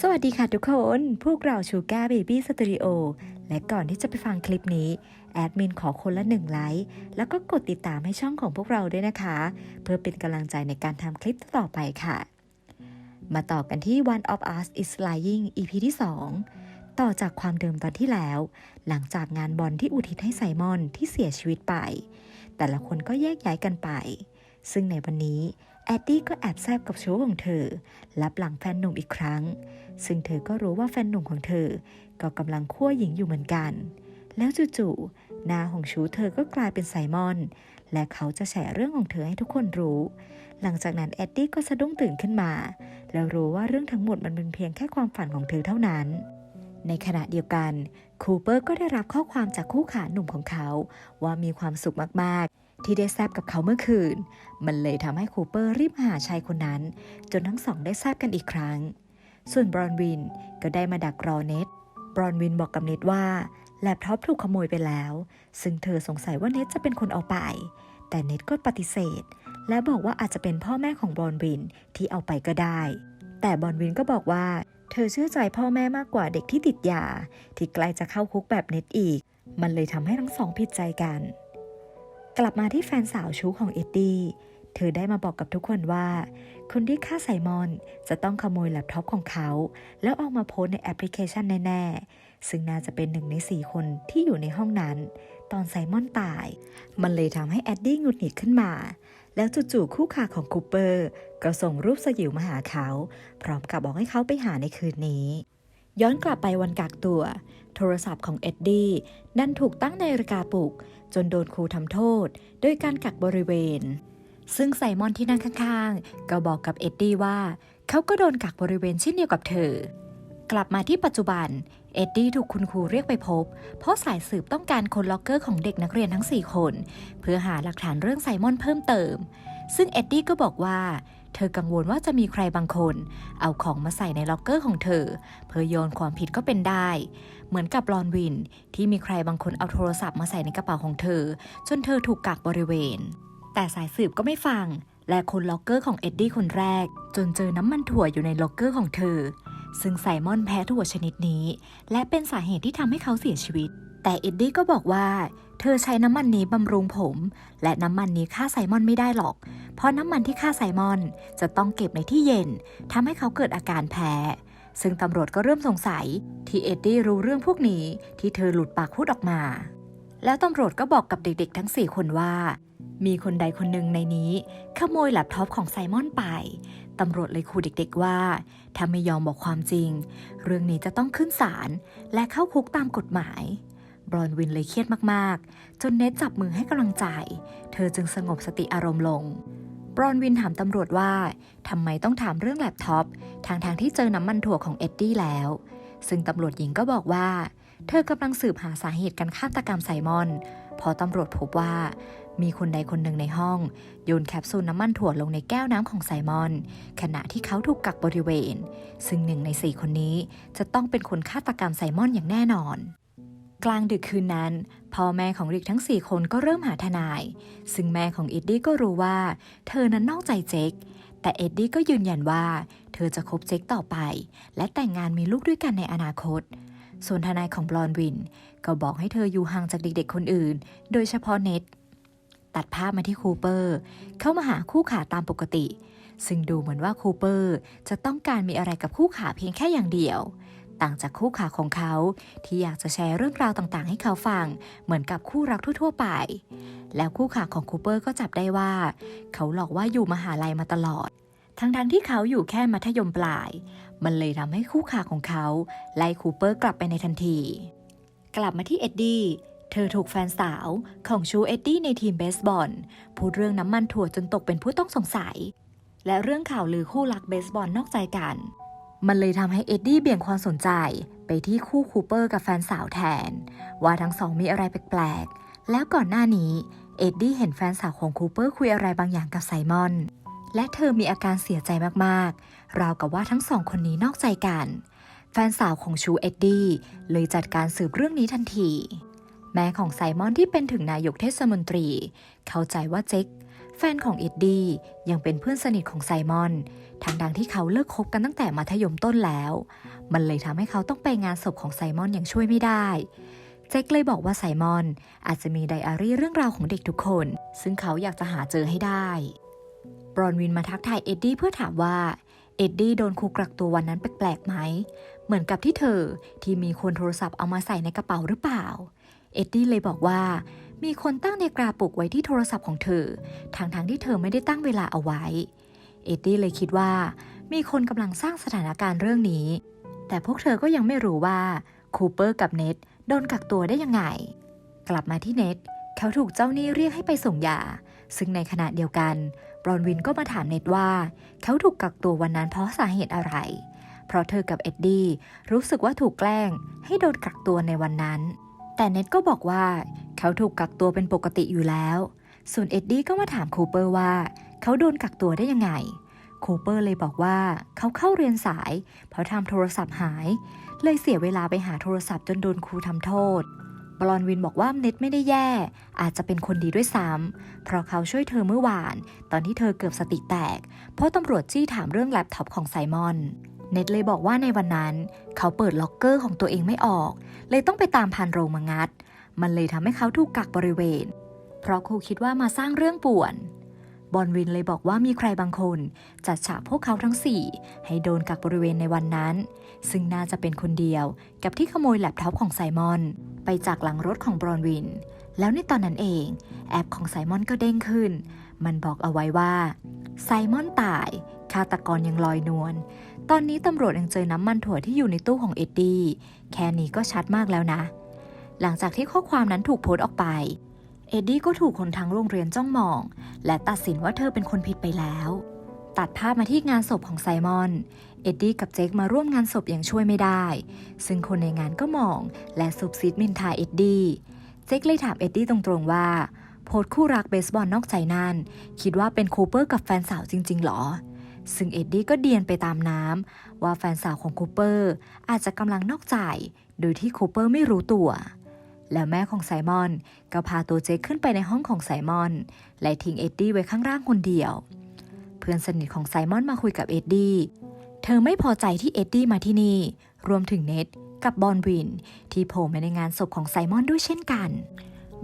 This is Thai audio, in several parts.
สวัสดีค่ะทุกคน พวกเราชูการ์เบบี้สตูดิโอและก่อนที่จะไปฟังคลิปนี้ แอดมินขอคนละหนึ่งไลค์ แล้วก็กดติดตามให้ช่องของพวกเราด้วยนะคะ เพื่อเป็นกำลังใจในการทำคลิปต่อไปค่ะ มาต่อกันที่ One of Us is Lying EP ที่ 2 ต่อจากความเดิมตอนที่แล้ว หลังจากงานบอลที่อุทิศให้ไซมอนที่เสียชีวิตไป แต่ละคนก็แยกย้ายกันไป ซึ่งในวันนี้ แอดดี้ก็แอบแซบกับชู้ของเธอรับหลังแฟนหนุ่มอีกครั้ง ซึ่งเธอก็รู้ว่าแฟนหนุ่มของเธอ ก็กำลังคั่วหญิงอยู่เหมือนกัน แล้วจู่ๆหน้าของชูเธอก็กลายเป็นไซมอน และเขาจะแฉเรื่องของเธอให้ทุกคนรู้ หลังจากนั้นแอดดี้ก็สะดุ้งตื่นขึ้นมา แล้วรู้ว่าเรื่องทั้งหมดมันเป็นเพียงแค่ความฝันของเธอเท่านั้น ในขณะเดียวกันคูเปอร์ก็ได้รับข้อความจากคู่ขาหนุ่มของเขา ว่ามีความสุขมากๆ ที่ได้แซบกับเขาเมื่อคืน มันเลยทำให้คูเปอร์รีบหาชายคนนั้น จนทั้งสองได้แซบกันอีกครั้ง ส่วนบรอนวินก็ได้มาดักรอเน็ตบรอนวินบอกกับเน็ตว่าแล็ปท็อปถูกขโมยไปแล้ว ซึ่งเธอสงสัยว่าเน็ตจะเป็นคนเอาไป แต่เน็ตก็ปฏิเสธ และบอกว่าอาจจะเป็นพ่อแม่ของบรอนวินที่เอาไปก็ได้ แต่บรอนวินก็บอกว่า เธอเชื่อใจพ่อแม่มากกว่าเด็กที่ติดยา ที่ใกล้จะเข้าคุกแบบเน็ตอีก มันเลยทำให้ทั้งสองผิดใจกัน กลับมาที่แฟนสาวชู้ของเอ็ดดี้ เธอได้มาบอกกับทุกคนว่า คนที่ฆ่าไซมอนจะต้องขโมยแล็ปท็อปของเขา แล้วเอามาโพสในแอปพลิเคชันแน่ๆ ซึ่งน่าจะเป็นหนึ่งในสี่คนที่อยู่ในห้องนั้น ตอนไซมอนตาย มันเลยทำให้แอดดี้หงุดหงิดขึ้นมา แล้วจู่ๆคู่ขาของคูเปอร์ ก็ส่งรูปสยิวมาหาเขา พร้อมกับบอกให้เขาไปหาในคืนนี้ ย้อนกลับไปวันกักตัว โทรศัพท์ของเอ็ดดี้ดันถูกตั้งในนาฬิกาปลุก จนโดนครูทำโทษ โดยการกักบริเวณ ซึ่งไซมอนที่นั่งข้างๆ ก็บอกกับเอ็ดดี้ว่าเขาก็โดนกักบริเวณเช่นเดียวกับเธอ กลับมาที่ปัจจุบัน เอ็ดดี้ถูกคุณครูเรียกไปพบ เพราะสายสืบต้องการคนล็อกเกอร์ของเด็กนักเรียนทั้ง 4 คน เพื่อหาหลักฐานเรื่องไซมอนเพิ่มเติม ซึ่งเอ็ดดี้ก็บอกว่า เธอกังวลว่าจะมีใครบางคน เอาของมาใส่ในล็อกเกอร์ของเธอ เพื่อโยนความผิดก็เป็นได้ เหมือนกับลอนวิน ที่มีใครบางคนเอาโทรศัพท์มาใส่ในกระเป๋าของเธอ จนเธอถูกกักบริเวณ แต่สายสืบก็ไม่ฟัง และคนล็อกเกอร์ของเอ็ดดี้คนแรก จนเจอน้ำมันถั่วอยู่ในล็อกเกอร์ของเธอ ซึ่งไซมอนแพ้ถั่วชนิดนี้ และเป็นสาเหตุที่ทำให้เขาเสียชีวิต แต่เอ็ดดี้ก็บอกว่า เธอใช้น้ำมันนี้บำรุงผม และน้ำมันนี้ฆ่าไซมอนไม่ได้หรอก เพราะน้ำมันที่ฆ่าไซมอนจะต้องเก็บในที่เย็นทำให้เขาเกิดอาการแพ้ ซึ่งตำรวจก็เริ่มสงสัย ที่เอ็ดดี้รู้เรื่องพวกนี้ที่เธอหลุดปากพูดออกมา แล้วตำรวจก็บอกกับเด็กๆ ทั้ง 4 คนว่า มีคนใดคนหนึ่งในนี้ ขโมยแล็ปท็อปของไซมอนไปตำรวจเลยขู่เด็กๆว่า ถ้าไม่ยอมบอกความจริง เรื่องนี้จะต้องขึ้นศาลและเข้าคุกตามกฎหมาย บรอนวินเลยเครียดมากๆ จนเนทจับมือให้กำลังใจ เธอจึงสงบสติอารมณ์ลง บรอนวินถามตำรวจว่าทำไมต้องถามเรื่องแล็ปท็อปทางทางที่เจอน้ำมันถั่วของเอ็ดดี้แล้ว ซึ่งตำรวจหญิงก็บอกว่า เธอกำลังสืบหาสาเหตุการฆาตกรรมไซมอน พอตำรวจพบว่า มีคนใดคนหนึ่งในห้อง โยนแคปซูลน้ำมันถั่วลงในแก้วน้ำของไซมอน ขณะที่เขาถูกกักบริเวณ ซึ่งหนึ่งในสี่คนนี้จะต้องเป็นคนฆาตกรรมไซมอนอย่างแน่นอน กลางดึกคืนนั้น พ่อแม่ของริกทั้ง 4 คนก็เริ่มหาทนาย ซึ่งแม่ของเอ็ดดี้ก็รู้ว่า เธอนั้นนอกใจเจคแต่เอ็ดดี้ก็ยืนยันว่า เธอจะคบเจคต่อไป และแต่งงานมีลูกด้วยกันในอนาคต ส่วนทนายของบลอนวิน ก็บอกให้เธออยู่ห่างจากเด็กๆคนอื่น โดยเฉพาะเน็ตตัดภาพมาที่คูเปอร์ เข้ามาหาคู่ขาตามปกติ ซึ่งดูเหมือนว่าคูเปอร์จะต้องการมีอะไรกับคู่ขาเพียงแค่อย่างเดียว ต่างจากคู่ขาของเขา ที่อยากจะแชร์เรื่องราวต่างๆ ให้เขาฟัง เหมือนกับคู่รักทั่วๆไป แล้วคู่ขาของคูเปอร์ก็จับได้ว่า เขาหลอกว่าอยู่มหาลัยมาตลอด ทั้งๆที่เขาอยู่แค่มัธยมปลาย มันเลยทำให้คู่ขาของเขาไล่คูเปอร์กลับไปในทันที กลับมาที่เอ็ดดี้เธอถูกแฟนสาวของชูเอ็ดดี้ในทีมเบสบอลพูดเรื่องน้ำมันถั่วจนตกเป็นผู้ต้องสงสัย และเรื่องข่าวลือคู่รักเบสบอลนอกใจกัน มันเลยทำให้เอ็ดดี้เบี่ยงความสนใจไปที่คู่คูเปอร์กับแฟนสาวแทน ว่าทั้งสองมีอะไรแปลกๆ แล้วก่อนหน้านี้เอ็ดดี้เห็นแฟนสาวของคูเปอร์คุยอะไรบางอย่างกับไซมอน และเธอมีอาการเสียใจมากๆ ราวกับว่าทั้งสองคนนี้นอกใจกัน แฟนสาวของชูเอ็ดดี้เลยจัดการสืบเรื่องนี้ทันที แม่ของไซมอนที่เป็นถึงนายกเทศมนตรี เข้าใจว่าเจ็ค แฟนของเอ็ดดี้ยังเป็นเพื่อนสนิทของไซมอน ทั้งดังที่เขาเลิกคบกันตั้งแต่มัธยมต้นแล้ว มันเลยทำให้เขาต้องไปงานศพของไซมอนอย่างช่วยไม่ได้เจคเลยบอกว่าไซมอน อาจจะมีไดอารี่เรื่องราวของเด็กทุกคน ซึ่งเขาอยากจะหาเจอให้ได้ บรอนวินมาทักทายเอ็ดดี้เพื่อถามว่า เอ็ดดี้โดนครูกักตัววันนั้นแปลกๆไหม เหมือนกับที่เธอที่มีคนโทรศัพท์เอามาใส่ในกระเป๋าหรือเปล่า เอ็ดดี้เลยบอกว่า มีคนตั้งในกราปุกไว้ที่โทรศัพท์ของเธอทางทางๆที่เธอไม่ได้ตั้งเวลาเอาไว้ เอ็ดดี้เลยคิดว่า มีคนกำลังสร้างสถานการณ์เรื่องนี้ แต่พวกเธอก็ยังไม่รู้ว่าคูเปอร์กับเน็ตโดนกักตัวได้ยังไง กลับมาที่เน็ตเขาถูกเจ้าหนี้เรียกให้ไปส่งยา ซึ่งในขณะเดียวกัน บรอนวินก็มาถามเน็ตว่า เขาถูกกักตัววันนั้นเพราะสาเหตุอะไร เพราะเธอกับเอ็ดดี้รู้สึกว่าถูกแกล้งให้โดนกักตัวในวันนั้น แต่เน็ตก็บอกว่า เขาถูกกักตัวเป็นปกติอยู่แล้ว ส่วนเอ็ดดี้ก็มาถามคูเปอร์ว่า เขาโดนกักตัวได้ยังไง คูเปอร์เลยบอกว่าเขาเข้าเรียนสาย เพราะทำโทรศัพท์หาย เลยเสียเวลาไปหาโทรศัพท์จนโดนครูทำโทษบอนวินบอกว่าเน็ตไม่ได้แย่ อาจจะเป็นคนดีด้วยซ้ำเพราะเขาช่วยเธอเมื่อวาน ตอนที่เธอเกือบสติแตก เพราะตำรวจจี้ถามเรื่องแล็ปท็อปของไซมอน เน็ตเลยบอกว่าในวันนั้น เขาเปิดล็อกเกอร์ของตัวเองไม่ออก เลยต้องไปตามพันโรงมางัด มันเลยทำให้เขาถูกกักบริเวณ เพราะครูคิดว่ามาสร้างเรื่องป่วน บอนวินเลยบอกว่ามีใครบางคน จัดฉากพวกเขาทั้งสี่ให้โดนกักบริเวณในวันนั้น ซึ่งน่าจะเป็นคนเดียวกับที่ขโมยแล็ปท็อปของไซมอน ไปจากหลังรถของบอนวิน แล้วในตอนนั้นเอง แอปของไซมอนก็เด้งขึ้น มันบอกเอาไว้ว่าไซมอนตายฆาตกรยังลอยนวลตอนนี้ตำรวจยังเจอน้ำมันถั่วที่อยู่ในตู้ของเอ็ดดี้ แค่นี้ก็ชัดมากแล้วนะ หลังจากที่ข้อความนั้นถูกโพสต์ออกไป เอ็ดดี้ก็ถูกคนทั้งโรงเรียนจ้องมอง และตัดสินว่าเธอเป็นคนผิดไปแล้ว ตัดภาพมาที่งานศพของไซมอน เอ็ดดี้กับเจคมาร่วมงานศพอย่างช่วยไม่ได้ ซึ่งคนในงานก็มอง และซุบซิดมินทาเอ็ดดี้ เจคเลยถามเอ็ดดี้ตรงๆว่าโพสต์คู่รักเบสบอลนอกใจนั่นคิดว่าเป็นคูเปอร์กับแฟนสาวจริง ๆหรอ ซึ่งเอ็ดดี้ก็เดียนไปตามน้ำว่าแฟนสาวของคูเปอร์อาจจะกำลังนอกใจ โดยที่คูเปอร์ไม่รู้ตัว แล้วแม่ของไซมอน ก็พาตัวเจคขึ้นไปในห้องของไซมอน และทิ้งเอ็ดดี้ไว้ข้างล่างคนเดียว เพื่อนสนิทของไซมอนมาคุยกับเอ็ดดี้ เธอไม่พอใจที่เอ็ดดี้มาที่นี่ รวมถึงเน็ตกับบอนวิน ที่โผล่มาในงานศพของไซมอนด้วยเช่นกัน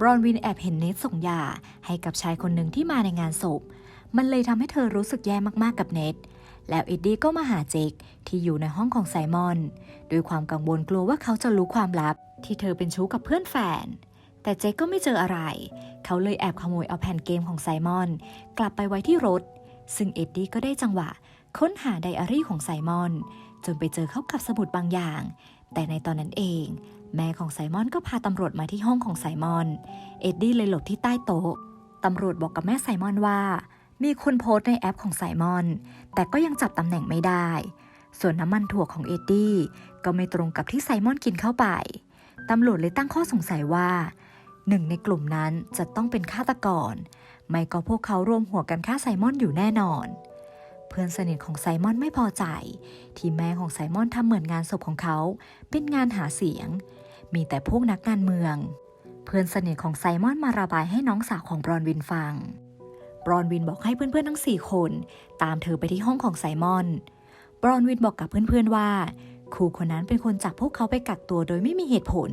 บอนวินแอบเห็นเน็ตส่งยาให้กับชายคนหนึ่งที่มาในงานศพ มันเลยทำให้เธอรู้สึกแย่มากๆกับเน็ตแล้วเอ็ดดี้ก็มาหาเจคที่อยู่ในห้องของไซมอน ด้วยความกังวลกลัวว่าเขาจะรู้ความลับ ที่เธอเป็นชู้กับเพื่อนแฟน แต่เจคก็ไม่เจออะไร เขาเลยแอบขโมยเอาแผ่นเกมของไซมอน กลับไปไว้ที่รถ ซึ่งเอ็ดดี้ก็ได้จังหวะ ค้นหาไดอารี่ของไซมอน จนไปเจอเข้ากับสมุดบางอย่าง แต่ในตอนนั้นเอง แม่ของไซมอนก็พาตำรวจมาที่ห้องของไซมอน เอ็ดดี้เลยหลบที่ใต้โต๊ะตำรวจบอกกับแม่ไซมอนว่า มีคนโพสต์ในแอปของไซมอน แต่ก็ยังจับตำแหน่งไม่ได้ ส่วนน้ำมันถั่วของเอ็ดดี้ก็ไม่ตรงกับที่ไซมอนกินเข้าไป ตำรวจเลยตั้งข้อสงสัยว่าหนึ่งในกลุ่มนั้นจะต้องเป็นฆาตกร ไม่ก็พวกเขารวมหัวกันฆ่าไซมอนอยู่แน่นอน เพื่อนสนิทของไซมอนไม่พอใจ ที่แม่ของไซมอนทำเหมือนงานศพของเขา เป็นงานหาเสียง มีแต่พวกนักการเมือง เพื่อนสนิทของไซมอนมาระบายให้น้องสาวของบรอนวินฟัง บรอนวินบอกให้เพื่อนๆทั้งสี่คน ตามเธอไปที่ห้องของไซมอน บรอนวินบอกกับเพื่อนๆว่า ครูคนนั้นเป็นคนจับพวกเขาไปกักตัวโดยไม่มีเหตุผล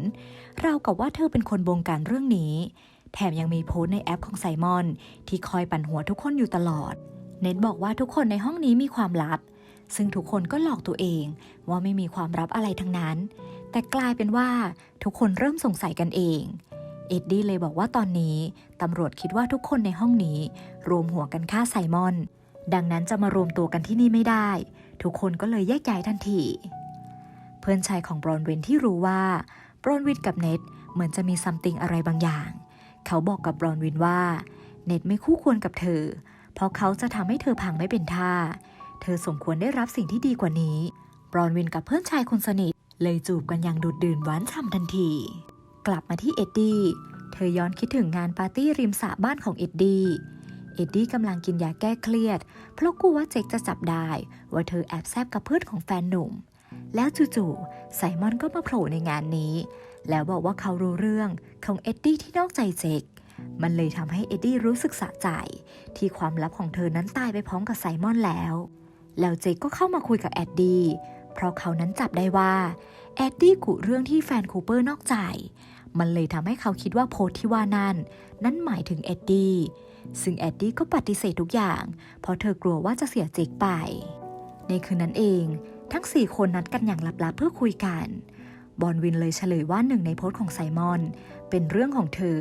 เรากับว่าเธอเป็นคนบงการเรื่องนี้ แถมยังมีโพสในแอปของไซมอน ที่คอยปั่นหัวทุกคนอยู่ตลอด เน็ตบอกว่าทุกคนในห้องนี้มีความลับ ซึ่งทุกคนก็หลอกตัวเองว่าไม่มีความลับอะไรทั้งนั้น แต่กลายเป็นว่าทุกคนเริ่มสงสัยกันเองเอ็ดดี้เลยบอกว่าตอนนี้ตำรวจคิดว่าทุกคนในห้องนี้ รวมหัวกันฆ่าไซมอน ดังนั้นจะมารวมตัวกันที่นี่ไม่ได้ ทุกคนก็เลยแยกย้ายทันที เพื่อนชายของบรอนเวนที่รู้ว่าบรอนวินกับเน็ตเหมือนจะมีซัมติงอะไรบางอย่าง เขาบอกกับบรอนวินว่า เน็ตไม่คู่ควรกับเธอ เพราะเขาจะทำให้เธอพังไม่เป็นท่า เธอสมควรได้รับสิ่งที่ดีกว่านี้ บรอนวินกับเพื่อนชายคนสนิท เลยจูบกันอย่างดูดดื่นหวานฉ่ำทันที กลับมาที่เอ็ดดี้เธอย้อนคิดถึงงานปาร์ตี้ริมสระบ้านของเอ็ดดี้เอ็ดดี้กำลังกินยาแก้เครียด เพราะกลัวว่าเจคจะจับได้ ว่าเธอแอบแซบกับเพื่อนของแฟนหนุ่ม แล้วจู่ๆไซมอนก็มาโผล่ในงานนี้ แล้วบอกว่าเขารู้เรื่องของเอ็ดดี้ที่นอกใจเจคมันเลยทำให้เอ็ดดี้รู้สึกสะใจ ที่ความลับของเธอนั้นตายไปพร้อมกับไซมอนแล้ว แล้วเจคก็เข้ามาคุยกับแอดดี้เพราะเขานั้นจับได้ว่าแอดดี้กุเรื่องที่แฟนคูเปอร์นอกใจ มันเลยทำให้เขาคิดว่าโพสที่ว่านั่น นั้นหมายถึงเอ็ดดี้ซึ่งแอดดี้ก็ปฏิเสธทุกอย่าง เพราะเธอกลัวว่าจะเสียเจคไป ในคืนนั้นเอง ทั้งสี่คนนัดกันอย่างลับๆเพื่อคุยกัน บอลวินเลยเฉลยว่าหนึ่งในโพสต์ของไซมอน เป็นเรื่องของเธอ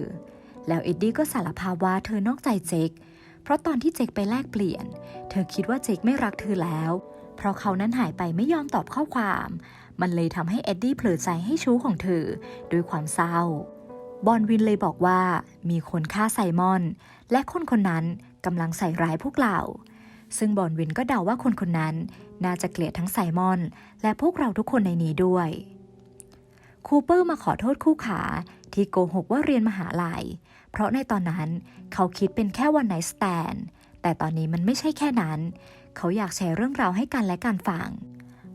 แล้วเอ็ดดี้ก็สารภาพว่าเธอนอกใจเจค เพราะตอนที่เจคไปแลกเปลี่ยน เธอคิดว่าเจคไม่รักเธอแล้ว เพราะเขานั้นหายไปไม่ยอมตอบข้อความ มันเลยทำให้เอ็ดดี้เผลอใจให้ชู้ของเธอด้วยความเศร้า บอลวินเลยบอกว่ามีคนฆ่าไซมอน และคนคนนั้นกำลังใส่ร้ายพวกเรา ซึ่งบอลวินก็เดาว่าคนคนนั้น น่าจะเกลียดทั้งไซมอน และพวกเราทุกคนในนี้ด้วย คูเปอร์มาขอโทษคู่ขาที่โกหกว่าเรียนมหาลัย เพราะในตอนนั้นเขาคิดเป็นแค่วันไนสแตน แต่ตอนนี้มันไม่ใช่แค่นั้น เขาอยากแชร์เรื่องราวให้กันและกันฟัง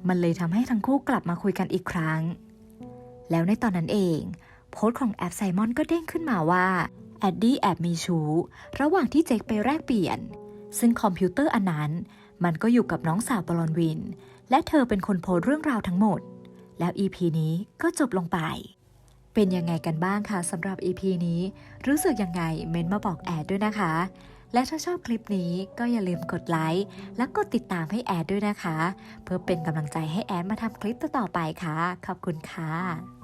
มันเลยทำให้ทั้งคู่กลับมาคุยกันอีกครั้ง แล้วในตอนนั้นเอง โพสต์ของแอปไซมอนก็เด้งขึ้นมาว่าแอดดี้แอบมีชู้ระหว่างที่เจคไปแลกเปลี่ยน ซึ่งคอมพิวเตอร์อันนั้น มันก็อยู่กับน้องสาวบอลอนวิน และเธอเป็นคนโพสเรื่องราวทั้งหมด แล้ว EP นี้ก็จบลงไป เป็นยังไงกันบ้างคะสำหรับ EP นี้ รู้สึกยังไงเมนมาบอกแอดด้วยนะคะ และถ้าชอบคลิปนี้ก็อย่าลืมกดไลค์และกดติดตามให้แอดด้วยนะคะ เพื่อเป็นกำลังใจให้แอดมาทำคลิปต่อๆไปค่ะ ขอบคุณค่ะ